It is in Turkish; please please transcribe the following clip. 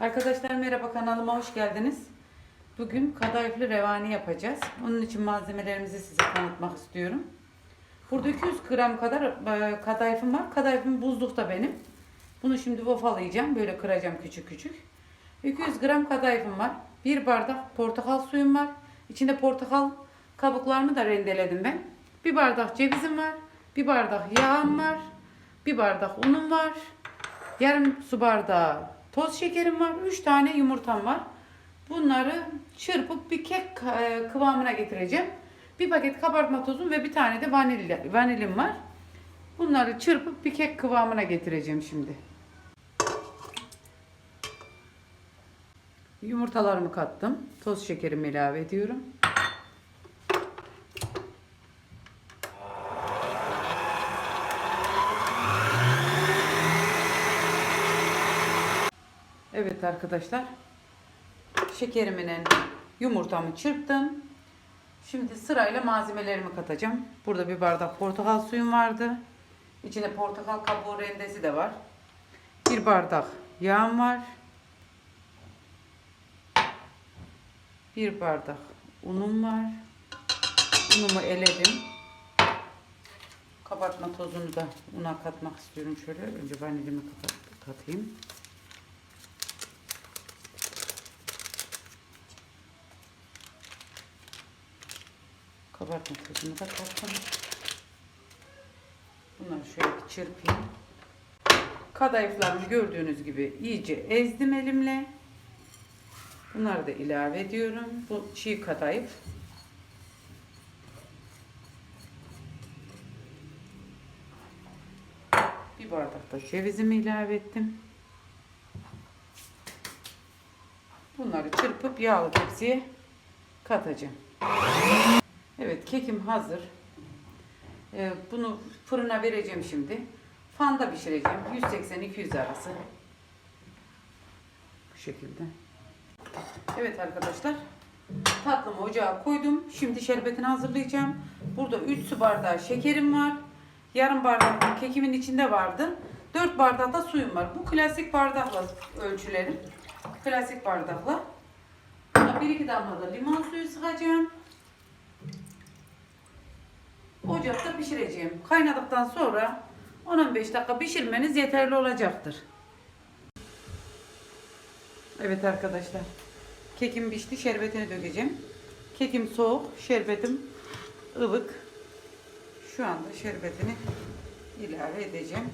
Arkadaşlar merhaba kanalıma hoş geldiniz. Bugün kadayıflı revani yapacağız. Onun için malzemelerimizi size tanıtmak istiyorum. Burada 200 gram kadar e, kadayıfım var. Kadayıfım buzlukta benim. Bunu şimdi wafalayacağım. Böyle kıracağım küçük küçük. 200 gram kadayıfım var. Bir bardak portakal suyum var. İçinde portakal kabuklarını da rendeledim ben. Bir bardak cevizim var. Bir bardak yağım var. Bir bardak unum var. Yarım su bardağı toz şekerim var. 3 tane yumurtam var. Bunları çırpıp bir kek e, kıvamına getireceğim. Bir paket kabartma tozum ve bir tane de vanilya, vanilim var. Bunları çırpıp bir kek kıvamına getireceğim şimdi. Yumurtalarımı kattım. Toz şekerimi ilave ediyorum. Evet arkadaşlar. Şekerimle yumurtamı çırptım. Şimdi sırayla malzemelerimi katacağım. Burada bir bardak portakal suyum vardı. İçinde portakal kabuğu rendesi de var. Bir bardak yağım var. Bir bardak unum var. Unumu eledim. Kabartma tozunu da una katmak istiyorum şöyle. Önce kat- katayım. Kabartma tozunu da kattım. Bunları şöyle bir çırpayım. Kadayıflarımı gördüğünüz gibi iyice ezdim elimle. Bunları da ilave ediyorum. Bu çiğ kadayıf. Bir bardak da cevizimi ilave ettim. Bunları çırpıp yağlı tepsiye katacağım. Evet kekim hazır. Ee, bunu fırına vereceğim şimdi. Fanda pişireceğim. 180-200 arası. Bu şekilde. Evet arkadaşlar. Tatlımı ocağa koydum. Şimdi şerbetini hazırlayacağım. Burada 3 su bardağı şekerim var. Yarım bardak da kekimin içinde vardı. 4 bardak da suyum var. Bu klasik bardakla ölçülerim. Klasik bardakla. Buna 1-2 damla da limon suyu sıkacağım. Ocakta pişireceğim. Kaynadıktan sonra 10-15 dakika pişirmeniz yeterli olacaktır. Evet arkadaşlar. Kekim pişti. Şerbetini dökeceğim. Kekim soğuk. Şerbetim ılık. Şu anda şerbetini ilave edeceğim.